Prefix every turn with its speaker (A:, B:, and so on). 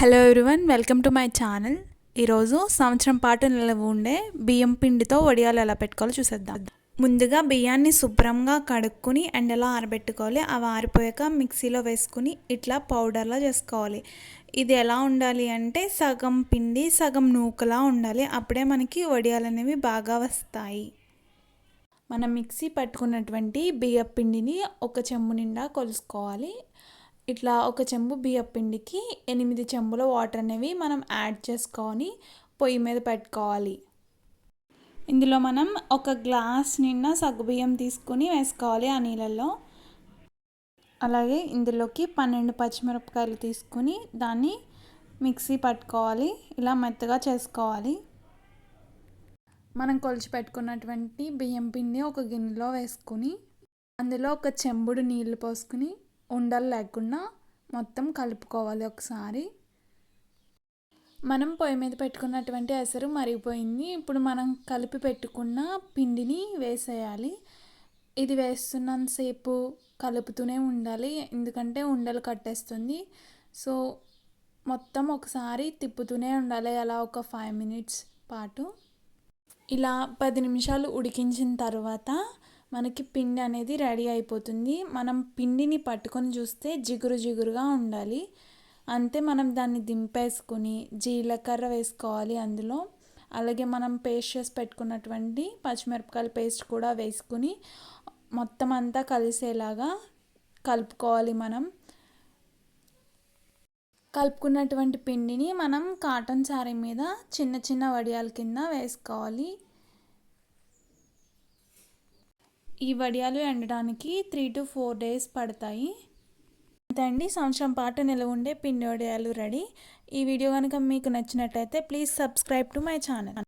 A: Hello everyone welcome to my channel ఈరోజు సంవత్సరం పాటు నిలవ ఉండే బియ్యం పిండితో వడియాలు ఎలా పెట్టుకోవాలో చూసేద్దాం. ముందుగా బియ్యాన్ని శుభ్రంగా కడుక్కొని ఎండలో ఆరబెట్టుకోవాలి. అవి ఆరిపోయాక మిక్సీలో వేసుకుని ఇట్లా పౌడర్లా చేసుకోవాలి. ఇది ఎలా ఉండాలి అంటే సగం పిండి సగం నూకలా ఉండాలి. అప్పుడే మనకి వడియాలు అనేవి బాగా వస్తాయి. మనం మిక్సీ పట్టుకున్నటువంటి బియ్యం పిండిని ఒక చెంబు నిండా కొలుసుకోవాలి. ఇట్లా ఒక చెంబు బియ్యం పిండికి ఎనిమిది చెంబుల వాటర్ అనేవి మనం యాడ్ చేసుకొని పొయ్యి మీద పెట్టుకోవాలి. ఇందులో మనం ఒక గ్లాస్ నిండా సగ్గుబియ్యం తీసుకుని వేసుకోవాలి ఆ నీళ్ళల్లో. అలాగే ఇందులోకి పన్నెండు పచ్చిమిరపకాయలు తీసుకుని దాన్ని మిక్సీ పట్టుకోవాలి. ఇలా మెత్తగా చేసుకోవాలి. మనం కొలిచి పెట్టుకున్నటువంటి బియ్యం పిండి ఒక గిన్నెలో వేసుకుని అందులో ఒక చెంబుడు నీళ్ళు పోసుకుని ఉండలు లేకుండా మొత్తం కలుపుకోవాలి ఒకసారి. మనం పొయ్యి మీద పెట్టుకున్నటువంటి ఎసరు మరిగిపోయింది. ఇప్పుడు మనం కలిపి పెట్టుకున్న పిండిని వేసేయాలి. ఇది వేస్తున్నంతసేపు కలుపుతూనే ఉండాలి. ఎందుకంటే ఉండలు కట్టేస్తుంది. సో మొత్తం ఒకసారి తిప్పుతూనే ఉండాలి. అలా ఒక ఫైవ్ మినిట్స్ పాటు. ఇలా పది నిమిషాలు ఉడికించిన తర్వాత మనకి పిండి అనేది రెడీ అయిపోతుంది. మనం పిండిని పట్టుకొని చూస్తే జిగురు జిగురుగా ఉండాలి. అంతే మనం దాన్ని దింపేసుకొని జీలకర్ర వేసుకోవాలి అందులో. అలాగే మనం పేస్ట్ చేసి పెట్టుకున్నటువంటి పచ్చిమిరపకాయల పేస్ట్ కూడా వేసుకుని మొత్తం అంతా కలిసేలాగా కలుపుకోవాలి మనం. కలుపుకున్నటువంటి పిండిని మనం కాటన్ శారీ మీద చిన్న చిన్న వడియాల కింద వేసుకోవాలి. ఈ వడియాలు ఎండడానికి త్రీ టు ఫోర్ డేస్ పడతాయి. అంతే అండి సంవత్సరం పాటు నిలవ ఉండే పిండి వడియాలు రెడీ. ఈ వీడియో కనుక మీకు నచ్చినట్టయితే please subscribe to my channel